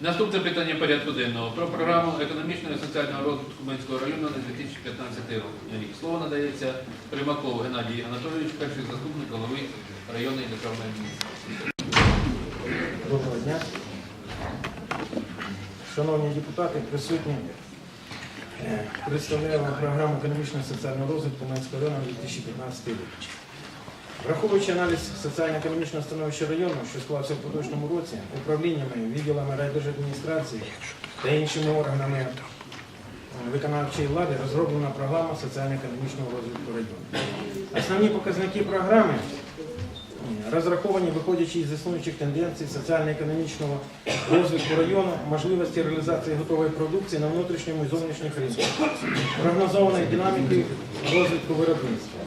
Наступне питання порядку денного про програму економічного і соціального розвитку Менського району на 2015 рік. Слово надається Примакову Геннадій Анатолійович, перший заступник голови районної державної адміністрації. Доброго дня. Шановні депутати, присутні. Е, Представляю вам програму економічного і соціального розвитку Менського району на 2015 рік. Враховуючи аналіз соціально-економічного становища району, що склався в поточному році, управліннями, відділами райдержадміністрації та іншими органами е, виконавчої влади розроблена програма соціально-економічного розвитку району. Основні показники програми розраховані, виходячи із існуючих тенденцій соціально-економічного розвитку району, можливості реалізації готової продукції на внутрішньому і зовнішніх ринках, прогнозованої динаміки розвитку виробництва.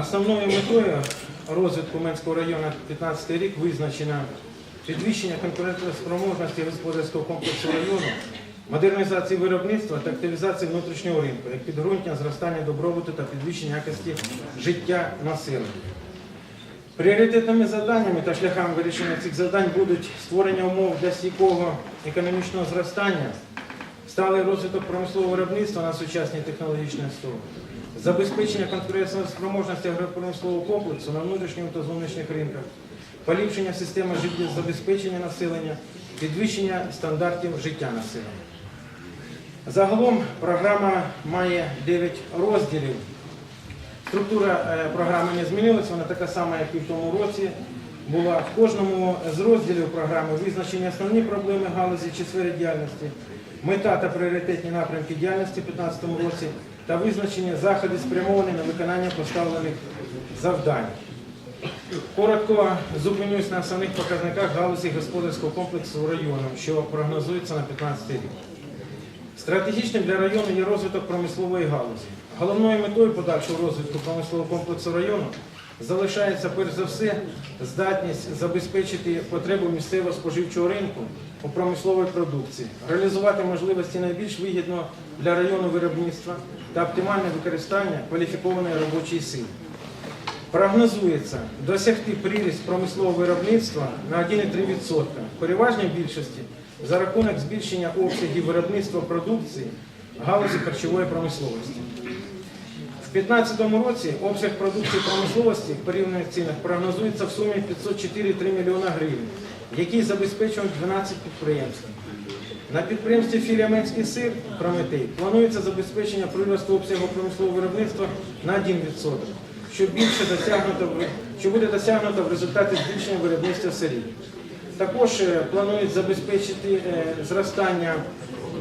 Основною метою розвитку Менського району 2015 рік визначено підвищення конкурентоспроможності господарського комплексу району, модернізації виробництва та активізації внутрішнього ринку, як підґрунтя зростання добробуту та підвищення якості життя населення. Пріоритетними завданнями та шляхами вирішення цих завдань будуть створення умов для стійкого економічного зростання, сталий розвиток промислового виробництва на сучасній технологічній основі, забезпечення конкурентоспроможності агропромислового комплексу на внутрішньому та зовнішніх ринках, поліпшення системи життєзабезпечення населення, підвищення стандартів життя населення. Загалом програма має 9 розділів. Структура е, програми не змінилася, вона така сама, як і в тому році. Була в кожному з розділів програми визначені основні проблеми галузі чи сфери діяльності, мета та пріоритетні напрямки діяльності у 2015 році та визначені заходи спрямовані на виконання поставлених завдань. Коротко зупинюсь на основних показниках галузі господарського комплексу району, що прогнозується на 2015 рік. Стратегічним для району є розвиток промислової галузі. Головною метою подальшого розвитку промислового комплексу району залишається перш за все здатність забезпечити потребу місцевого споживчого ринку у промисловій продукції, реалізувати можливості найбільш вигідного для району виробництва та оптимальне використання кваліфікованої робочої сили. Прогнозується досягти приріст промислового виробництва на 1,3%, в переважній більшості за рахунок збільшення обсягів виробництва продукції галузі харчової промисловості. В 2015 році обсяг продукції промисловості в порівняних цінах прогнозується в сумі 504,3 мільйона гривень, який забезпечують 12 підприємств. На підприємстві філія Менський сир Прометей планується забезпечення приросту обсягу промислового виробництва на 1%, що більше досягнуто, що буде досягнуто в результаті збільшення виробництва сирів. Також е, планують забезпечити е, зростання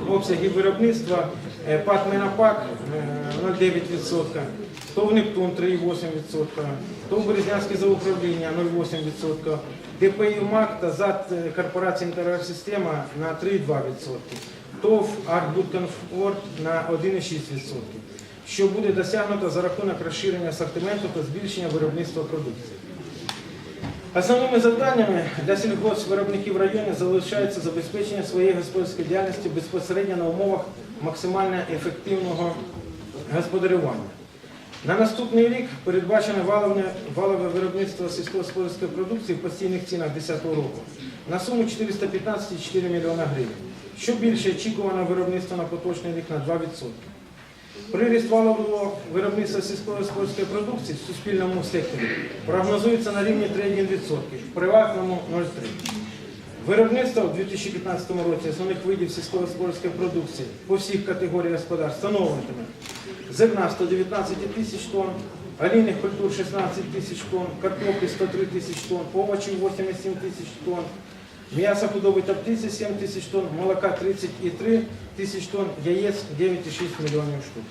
обсягів виробництва е, ПАТ Менапак е, 0,9%, ТОВ Нептун 3,8%, ТОВ Березнянське зауправління 0,8%, ДП «Юмак» та ЗАД е, корпорації «Інтерсистема» на 3,2%, ТОВ «Артбудконфорт» на 1,6%, що буде досягнуто за рахунок розширення асортименту та збільшення виробництва продукції. Основними завданнями для сільгоспвиробників району залишається забезпечення своєї господарської діяльності безпосередньо на умовах максимально ефективного господарювання. На наступний рік передбачено валовне, валове виробництво сільськогосподарської продукції в постійних цінах 2010 року на суму 415,4 млн гривень, що більше очікувано виробництво на поточний рік на 2%. Приріст валового виробництва сільськогосподарської продукції в суспільному секторі прогнозується на рівні 3,1%, в приватному 0,3%. Виробництво у 2015 році основних видів сільськогосподарської продукції по всіх категоріях господарств становитиме зерна 119 тисяч тонн, олійних культур 16 тисяч тонн, картоплі 103 тисяч тонн, овочів 87 тисяч тонн, М'ясо худоби та птиці 7 тисяч тонн, молока 30,3 тисяч тонн, яєць 9,6 мільйонів штук.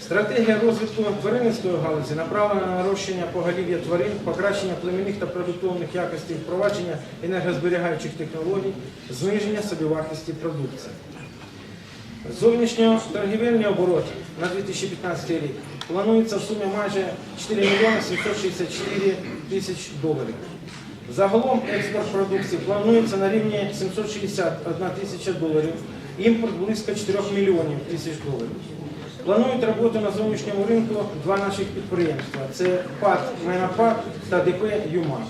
Стратегія розвитку тваринницької галузі направлена на нарощення поголів'я тварин, покращення племінних та продуктовних якостей, впровадження енергозберігаючих технологій, зниження собівартості продукції. Зовнішньоторгівельний оборот на 2015 рік планується в сумі майже 4 мільйони 764 тисяч доларів. Загалом експорт продукції планується на рівні 761 тисяча доларів, імпорт близько 4 мільйонів тисяч доларів. Планують роботу на зовнішньому ринку два наших підприємства. Це ПАТ Менапак та ДП ЮМА.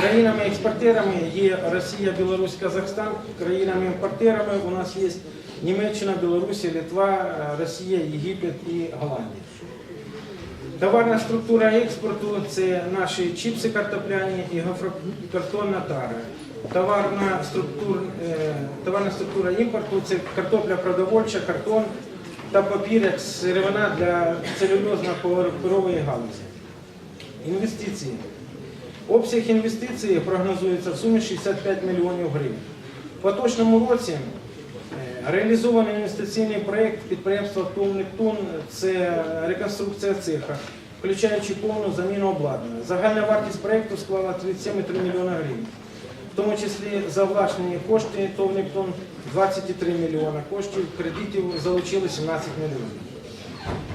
Країнами-експортерами є Росія, Білорусь, Казахстан. Країнами-імпортерами у нас є Німеччина, Білорусь, Литва, Росія, Єгипет і Голландія. Товарна структура експорту це наші чіпси картопляні і гофрокартонна тара. Товарна структура, е, товарна структура імпорту це картопля продовольча, картон та папір як сировина для целюльозно-паперової галузі. Інвестиції. Обсяг інвестицій прогнозується в сумі 65 мільйонів гривень. В поточному році реалізований інвестиційний проєкт підприємства «Тун Нептун» – це реконструкція цеха, включаючи повну заміну обладнання. Загальна вартість проєкту склала 37,3 мільйона гривень. В тому числі за власні кошти ТОВ «Нептун» 23 мільйона коштів, кредитів залучили 17 мільйонів.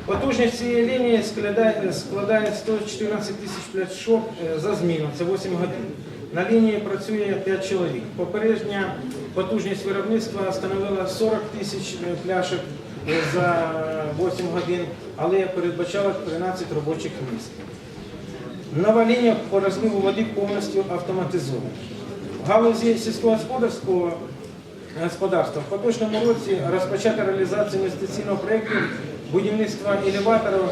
Потужність цієї лінії складає, складає 114 тисяч пляшок е, за зміну, це 8 годин. На лінії працює 5 чоловік. Попередня потужність виробництва становила 40 тисяч е, пляшок е, за 8 годин, але передбачала 13 робочих місць. Нова лінія по розливу води повністю автоматизована. В галузі сільськогосподарського господарства в поточному році розпочата реалізація інвестиційного проєкту будівництва елеваторів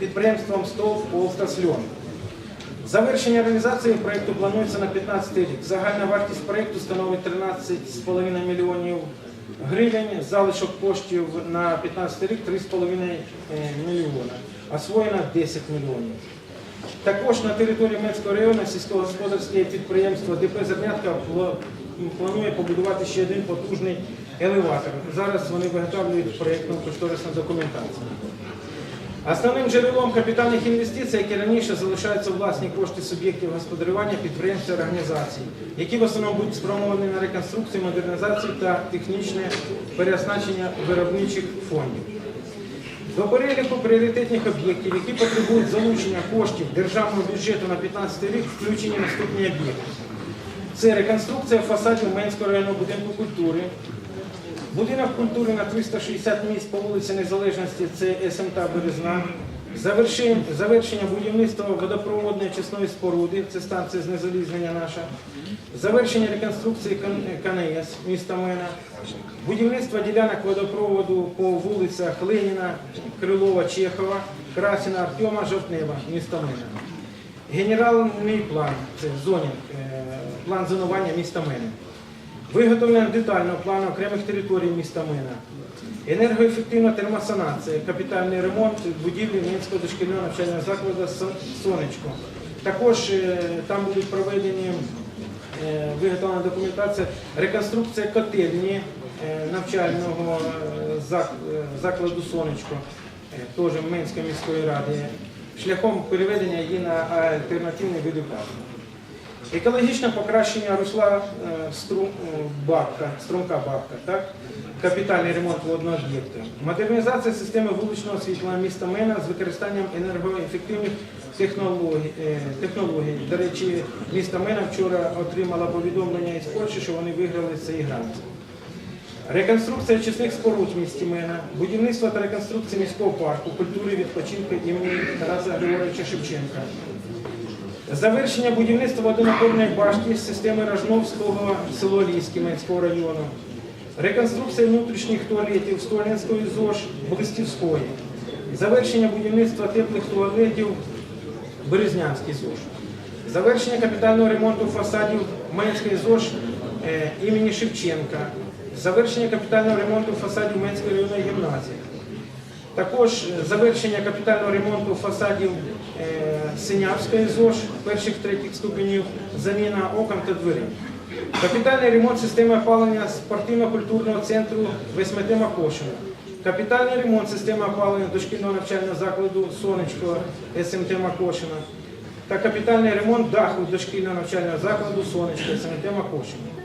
підприємством СТОВ «Полстасльон». Завершення реалізації проєкту планується на 15 рік. Загальна вартість проєкту становить 13,5 мільйонів гривень, залишок коштів на 15 рік 3,5 мільйона, освоєно 10 мільйонів. Також на території Менського району сільськогосподарське підприємство ДП «Зернятка» планує побудувати ще один потужний елеватор. Зараз вони виготовлюють проєктну кошторисну документацію. Основним джерелом капітальних інвестицій, які раніше залишаються власні кошти суб'єктів господарювання, підприємств і організацій, які в основному будуть спрямовані на реконструкцію, модернізацію та технічне переоснащення виробничих фондів. До переліку пріоритетних об'єктів, які потребують залучення коштів державного бюджету на 2015 рік, включені наступні об'єкти. Це реконструкція фасадів Менського районного будинку культури, будинок культури на 360 місць по вулиці Незалежності, це СМТ Березна, завершення, будівництва водопроводної очисної споруди, це станція знезалізнення наша, завершення реконструкції КНС міста Мена, будівництво ділянок водопроводу по вулицях Леніна, Крилова, Чехова, Красіна, Артема, Жовтнева, міста Мена. Генеральний план, це зонінг, е, план зонування міста Мена. Виготовлення детального плану окремих територій міста Мина. Енергоефективна термосанація, капітальний ремонт будівлі Мінського дошкільного навчального закладу Сонечко. Також е, там будуть проведені е, виготовлена документація, реконструкція котельні е, навчального зак- закладу Сонечко, теж Менської міської ради, шляхом переведення її на альтернативний вид. Екологічне покращення русла е, е, бабка, струмка бабка, так? капітальний ремонт водного об'єкту. Модернізація системи вуличного освітлення міста Мена з використанням енергоефективних технологій. е, технологій. До речі, місто Мена вчора отримало повідомлення із Польщі, що вони виграли цей грант. Реконструкція очисних споруд в місті Мена, будівництво та реконструкція міського парку, культури відпочинку імені Тараса Григоровича Шевченка. Завершення будівництва водонапорної башти з системи Рожновського село Ліське Менського району. Реконструкція внутрішніх туалетів Столінської ЗОЖ Блистівської. Завершення будівництва теплих туалетів Березнянський ЗОЖ. Завершення капітального ремонту фасадів Менської ЗОЖ е, імені Шевченка. Завершення капітального ремонту фасадів Менської районної гімназії. Також е, завершення капітального ремонту фасадів е, Синявської ЗОЖ перших третіх ступенів, заміна окон та дверей. Капітальний ремонт системи опалення спортивно-культурного центру ВСМТ Макошина. Капітальний ремонт системи опалення дошкільного навчального закладу Сонечко СМТ Макошина. Та капітальний ремонт даху дошкільного навчального закладу Сонечко СМТ Макошина.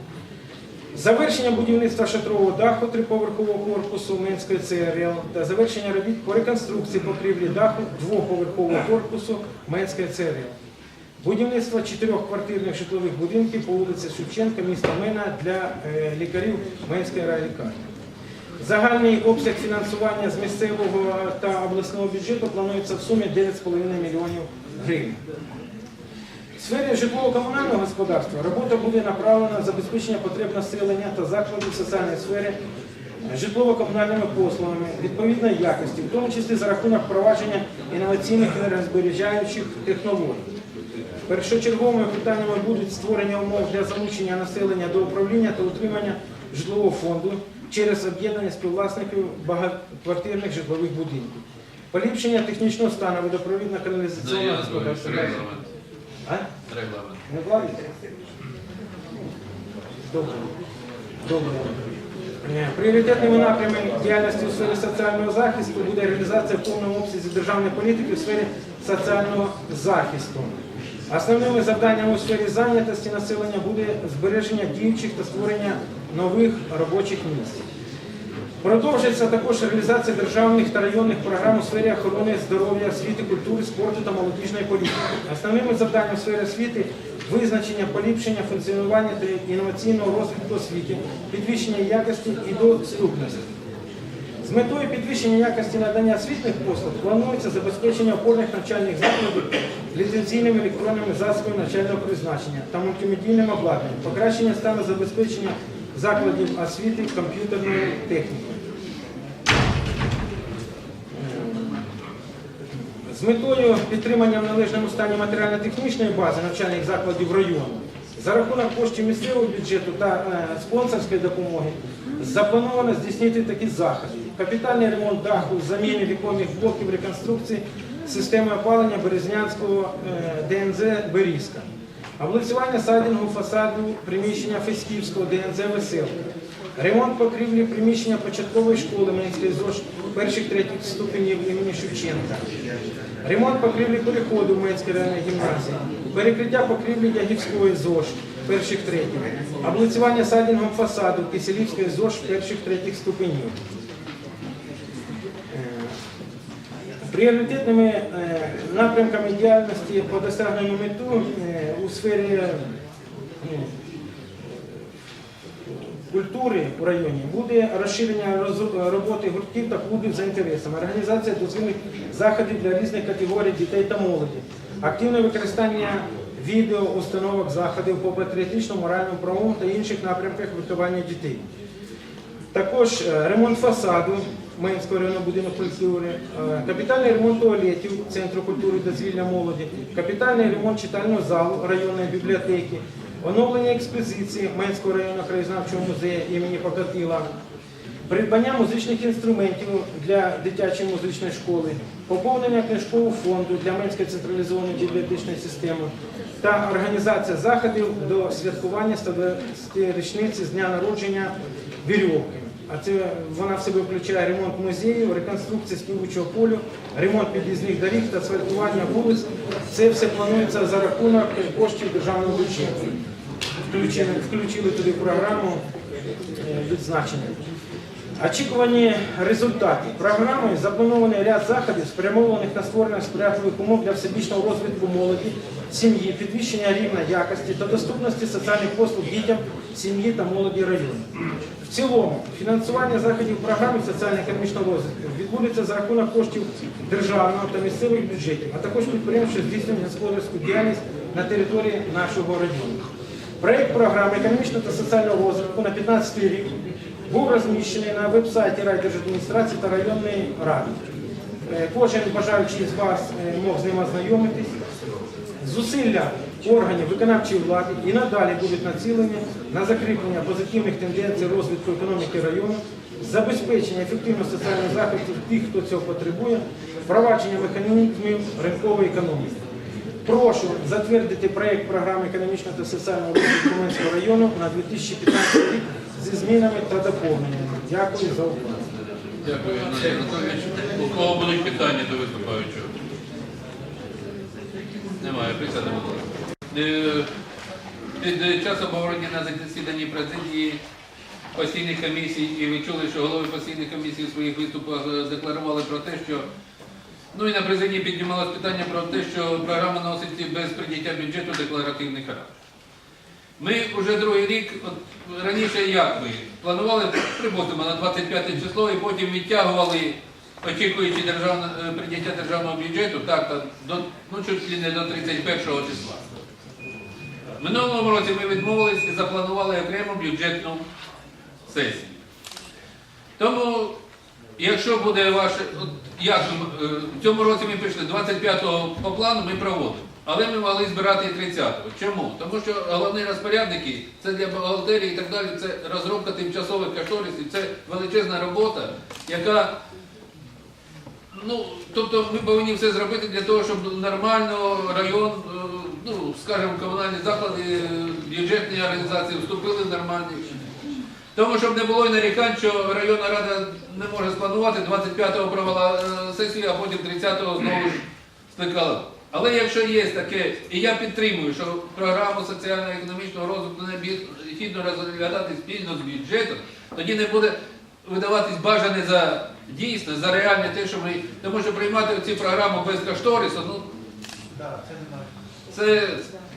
Завершення будівництва шатрового даху триповерхового корпусу Менської ЦРЛ та завершення робіт по реконструкції покрівлі даху двоповерхового корпусу Менської ЦРЛ. Будівництво чотирьохквартирних житлових будинків по вулиці Шевченка, міста Мена для е, лікарів Менської райлікарні. Загальний обсяг фінансування з місцевого та обласного бюджету планується в сумі 9,5 мільйонів гривень. Сфері житлово-комунального господарства робота буде направлена на забезпечення потреб населення та закладів соціальної сфери житлово-комунальними послугами відповідної якості, в тому числі за рахунок впровадження інноваційних енергозбережаючих технологій. Першочерговими питаннями будуть створення умов для залучення населення до управління та утримання житлового фонду через об'єднання співвласників багатоквартирних житлових будинків. Поліпшення технічного стану водопровідно-каналізаційного господарства. Регламент. Регламент. Добре. Добре. Е, Пріоритетними напрямами діяльності у сфері соціального захисту буде реалізація в повному обсязі державної політики у сфері соціального захисту. Основними завданнями у сфері зайнятості населення буде збереження діючих та створення нових робочих місць. Продовжується також реалізація державних та районних програм у сфері охорони здоров'я, освіти, культури, спорту та молодіжної політики. Основними завданнями в сфері освіти визначення, поліпшення функціонування та інноваційного розвитку освіти, підвищення якості і доступності. З метою підвищення якості надання освітніх послуг планується забезпечення опорних навчальних закладів ліцензійними електронними засобами навчального призначення та мультимедійним обладнанням, покращення стану забезпечення закладів освіти комп'ютерною технікою. З метою підтримання в належному стані матеріально-технічної бази навчальних закладів району за рахунок коштів місцевого бюджету та е, спонсорської допомоги заплановано здійснити такі заходи. Капітальний ремонт даху, заміни віконних блоків реконструкції системи опалення Березнянського е, ДНЗ Берізка. Облицювання сайдингу фасаду приміщення Феськівського ДНЗ Веселка. Ремонт покрівлі приміщення початкової школи Менської ЗОЖ перших третіх ступенів імені Шевченка. Ремонт покрівлі переходу в Менській районній гімназії. Перекриття покрівлі Ягівської ЗОЖ перших третіх. Облицювання сайдингом фасаду Киселівської ЗОЖ перших третіх ступенів. Пріоритетними е, напрямками діяльності по досягненню мету е, у сфері ну, культури в районі. Буде розширення роботи гуртків та клубів за інтересами, організація дозвільних заходів для різних категорій дітей та молоді, активне використання відео, установок, заходів по патріотичному, моральному, правовому та інших напрямках виховання дітей. Також е, ремонт фасаду Менського районного будинку культури, е, капітальний ремонт туалетів Центру культури дозвілля молоді, капітальний ремонт читального залу районної бібліотеки, оновлення експозиції Менського районного краєзнавчого музею імені Покатила, придбання музичних інструментів для дитячої музичної школи, поповнення книжкового фонду для Менської централізованої бібліотечної системи. Та організація заходів до святкування 120 річниці з дня народження вірьовки. А це вона в себе включає ремонт музею, реконструкцію співучого полю, ремонт під'їзних доріг та асфальтування вулиць. Це все планується за рахунок коштів державного бюджету. Включили, включили туди програму е, відзначення. Очікувані результати програми запланований ряд заходів, спрямованих на створення сприятливих умов для всебічного розвитку молоді, сім'ї, підвищення рівня якості та доступності соціальних послуг дітям, сім'ї та молоді району. В цілому фінансування заходів програми соціально-економічного розвитку відбудеться за рахунок коштів державного та місцевих бюджетів, а також підприємств, що здійснюють господарську діяльність на території нашого району. Проєкт програми економічного та соціального розвитку на 15 рік був розміщений на веб-сайті райдержадміністрації та районної ради. Е, Кожен бажаючий з вас е, мог з ним ознайомитись. Зусилля органів виконавчої влади і надалі будуть націлені на закріплення позитивних тенденцій розвитку економіки району, забезпечення ефективного соціального захисту тих, хто цього потребує, впровадження механізмів ринкової економіки. Прошу затвердити проєкт програми економічного та соціального розвитку Менського району на 2015 рік зі змінами та доповненнями. Дякую за увагу. Дякую, Геннадій Анатолійович. У кого будуть питання до виступаючого? Немає, присяде, будь ласка. Е, Під час обговорення на засіданні президії постійних комісій, і ви чули, що голови постійних комісій у своїх виступах е, декларували про те, що ну і на президії піднімалось питання про те, що програма носить без прийняття бюджету декларативний характер. Ми вже другий рік, от раніше як ми планували, припустимо, на 25 число і потім відтягували, очікуючи державне, е, прийняття державного бюджету, так, та, до, ну чуть ли не до 31 числа. Минулому році ми відмовились і запланували окрему бюджетну сесію. Тому, якщо буде ваше, як е, в цьому році ми пішли 25-го по плану, ми проводимо. Але ми могли збирати і 30-го. Чому? Тому що головні розпорядники це для бухгалтерії і так далі, це розробка тимчасових кошторисів, це величезна робота, яка Ну, тобто ми повинні все зробити для того, щоб нормально район, е, ну, скажімо, комунальні заклади, е, бюджетні організації вступили в нормальні. Тому щоб не було і нарікань, що районна рада не може спланувати, 25-го провела е, сесію, а потім 30-го знову ж скликала. Але якщо є таке, і я підтримую, що програму соціально-економічного розвитку необхідно розглядати спільно з бюджетом, тоді не буде видаватись бажане за дійсне, за реальне те, що ми. Тому що приймати цю програму без кошторису, ну це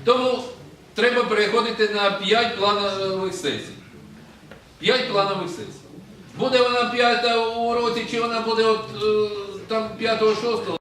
тому треба переходити на 5 планових сесій. 5 планових сесій. Буде вона п'ята у році, чи вона буде от е, там 5-6,